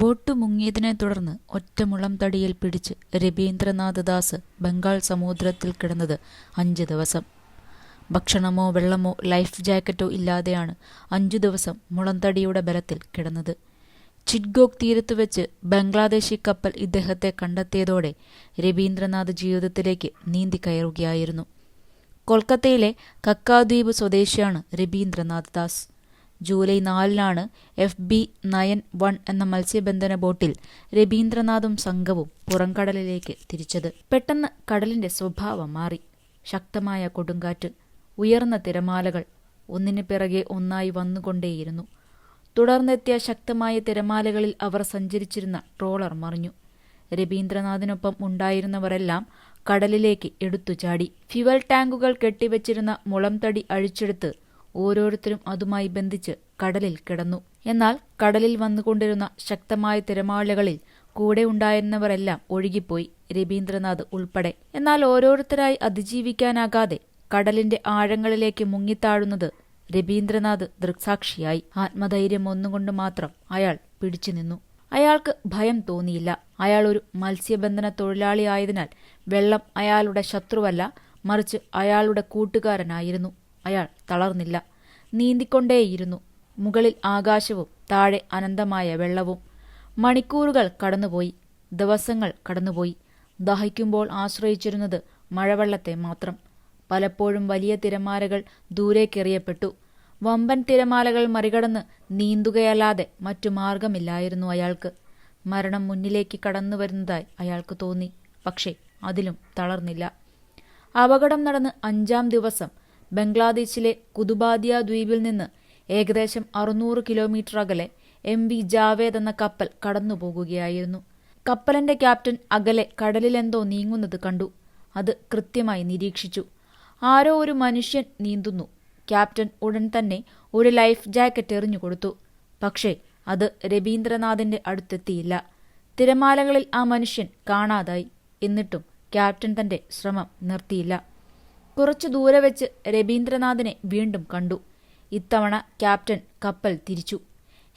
Boat മുങ്ങിയതിനെ തുടർന്ന് ഒറ്റമുളം തടിയിൽ പിടിച്ച് രവീന്ദ്രനാഥ് ദാസ് ബംഗാൾ സമുദ്രത്തിൽ കിടന്നത് അഞ്ച് ദിവസം. ഭക്ഷണമോ വെള്ളമോ ലൈഫ് ജാക്കറ്റോ ഇല്ലാതെയാണ് അഞ്ചു ദിവസം മുളന്തടിയുടെ ബലത്തിൽ കിടന്നത്. ചിറ്റ്ഗോക് തീരത്ത് വെച്ച് ബംഗ്ലാദേശി കപ്പൽ ഇദ്ദേഹത്തെ കണ്ടെത്തിയതോടെ രവീന്ദ്രനാഥ് ജീവിതത്തിലേക്ക് നീന്തി കയറുകയായിരുന്നു. കൊൽക്കത്തയിലെ കക്കാദ്വീപ് സ്വദേശിയാണ് രവീന്ദ്രനാഥ് ദാസ്. ജൂലൈ നാലിനാണ് എഫ് ബി നയൻ വൺ എന്ന മത്സ്യബന്ധന ബോട്ടിൽ രവീന്ദ്രനാഥും സംഘവും പുറംകടലിലേക്ക് തിരിച്ചത്. പെട്ടെന്ന് കടലിന്റെ സ്വഭാവം മാറി. ശക്തമായ കൊടുങ്കാറ്റ് ഉയർന്ന തിരമാലകൾ ഒന്നിനു പിറകെ ഒന്നായി വന്നുകൊണ്ടേയിരുന്നു. തുടർന്നെത്തിയ ശക്തമായ തിരമാലകളിൽ അവർ സഞ്ചരിച്ചിരുന്ന ട്രോളർ മറിഞ്ഞു. രവീന്ദ്രനാഥിനൊപ്പം ഉണ്ടായിരുന്നവരെല്ലാം കടലിലേക്ക് എടുത്തു ചാടി ഫ്യുവൽ ടാങ്കുകൾ കെട്ടിവച്ചിരുന്ന മുളംതടി അഴിച്ചെടുത്ത് ഓരോരുത്തരും അതുമായി ബന്ധിച്ച് കടലിൽ കിടന്നു. എന്നാൽ കടലിൽ വന്നുകൊണ്ടിരുന്ന ശക്തമായ തിരമാലകളിൽ കൂടെ ഉണ്ടായിരുന്നവരെല്ലാം ഒഴുകിപ്പോയി രവീന്ദ്രനാഥ് ഉൾപ്പെടെ. എന്നാൽ ഓരോരുത്തരായി അതിജീവിക്കാനാകാതെ കടലിന്റെ ആഴങ്ങളിലേക്ക് മുങ്ങിത്താഴുന്നത് രവീന്ദ്രനാഥ് ദൃക്സാക്ഷിയായി. ആത്മധൈര്യം ഒന്നുകൊണ്ട് മാത്രം അയാൾ പിടിച്ചു നിന്നു. അയാൾക്ക് ഭയം തോന്നിയില്ല. അയാൾ ഒരു മത്സ്യബന്ധന തൊഴിലാളിയായതിനാൽ വെള്ളം അയാളുടെ ശത്രുവല്ല മറിച്ച് അയാളുടെ കൂട്ടുകാരനായിരുന്നു. അയാൾ തളർന്നില്ല. നീന്തിക്കൊണ്ടേയിരുന്നു. മുകളിൽ ആകാശവും താഴെ അനന്തമായ വെള്ളവും. മണിക്കൂറുകൾ കടന്നുപോയി. ദിവസങ്ങൾ കടന്നുപോയി. ദഹിക്കുമ്പോൾ ആശ്രയിച്ചിരുന്നത് മഴവെള്ളത്തെ മാത്രം. പലപ്പോഴും വലിയ തിരമാലകൾ ദൂരേക്കെറിയപ്പെട്ടു. വമ്പൻ തിരമാലകൾ മറികടന്ന് നീന്തുകയല്ലാതെ മറ്റു മാർഗമില്ലായിരുന്നു അയാൾക്ക്. മരണം മുന്നിലേക്ക് കടന്നു വരുന്നതായി അയാൾക്ക് തോന്നി. പക്ഷേ അതിലും തളർന്നില്ല. അപകടം നടന്ന് അഞ്ചാം ദിവസം ബംഗ്ലാദേശിലെ കുതുബാദിയ ദ്വീപിൽ നിന്ന് ഏകദേശം അറുന്നൂറ് കിലോമീറ്റർ അകലെ എം വി ജാവേദ് എന്ന കപ്പൽ കടന്നുപോകുകയായിരുന്നു. കപ്പലിന്റെ ക്യാപ്റ്റൻ അകലെ കടലിലെന്തോ നീങ്ങുന്നത് കണ്ടു. അത് കൃത്യമായി നിരീക്ഷിച്ചു. ആരോ ഒരു മനുഷ്യൻ നീന്തുന്നു. ക്യാപ്റ്റൻ ഉടൻ തന്നെ ഒരു ലൈഫ് ജാക്കറ്റ് എറിഞ്ഞു കൊടുത്തു. പക്ഷേ അത് രവീന്ദ്രനാഥിന്റെ അടുത്തെത്തിയില്ല. തിരമാലകളിൽ ആ മനുഷ്യൻ കാണാതായി. എന്നിട്ടും ക്യാപ്റ്റൻ തന്റെ ശ്രമം നിർത്തിയില്ല. കുറച്ചു ദൂരെ വെച്ച് രവീന്ദ്രനാഥിനെ വീണ്ടും കണ്ടു. ഇത്തവണ ക്യാപ്റ്റൻ കപ്പൽ തിരിച്ചു.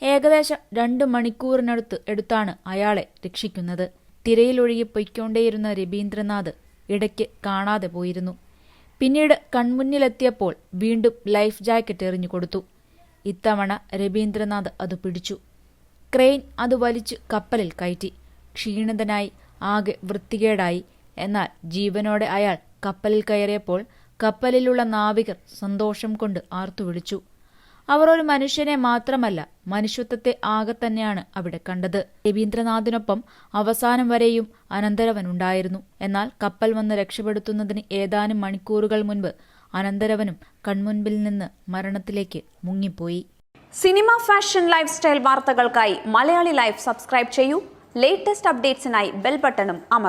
ഏകദേശം രണ്ട് മണിക്കൂറിനടുത്ത് എടുത്താണ് അയാളെ രക്ഷിക്കുന്നത്. തിരയിലൊഴുകി പൊയ്ക്കൊണ്ടേയിരുന്ന രവീന്ദ്രനാഥ് ഇടയ്ക്ക് കാണാതെ പോയിരുന്നു. പിന്നീട് കൺമുന്നിലെത്തിയപ്പോൾ വീണ്ടും ലൈഫ് ജാക്കറ്റ് എറിഞ്ഞു കൊടുത്തു. ഇത്തവണ രവീന്ദ്രനാഥ് അത് പിടിച്ചു. ക്രെയിൻ അത് വലിച്ചു കപ്പലിൽ കയറ്റി. ക്ഷീണിതനായി ആകെ വൃത്തികേടായി. എന്നാൽ ജീവനോടെ അയാൾ കപ്പലിൽ കയറിയപ്പോൾ കപ്പലിലുള്ള നാവികർ സന്തോഷം കൊണ്ട് ആർത്തുവിളിച്ചു. അവർ ഒരു മനുഷ്യനെ മാത്രമല്ല മനുഷ്യത്വത്തെ ആകെ തന്നെയാണ് അവിടെ കണ്ടത്. രവീന്ദ്രനാഥിനൊപ്പം അവസാനം വരെയും അനന്തരവൻ ഉണ്ടായിരുന്നു എന്നാൽ കപ്പൽ വന്ന് രക്ഷപ്പെടുത്തുന്നതിന് ഏതാനും മണിക്കൂറുകൾ മുൻപ് അനന്തരവനും കൺമുൻപിൽ നിന്ന് മരണത്തിലേക്ക് മുങ്ങിപ്പോയി. സിനിമ ഫാഷൻ ലൈഫ് സ്റ്റൈൽ വാർത്തകൾക്കായി മലയാളി ലൈഫ് സബ്സ്ക്രൈബ് ചെയ്യൂ. ലേറ്റസ്റ്റ് അപ്ഡേറ്റ്സിനായി ബെൽ ബട്ടണും അമർ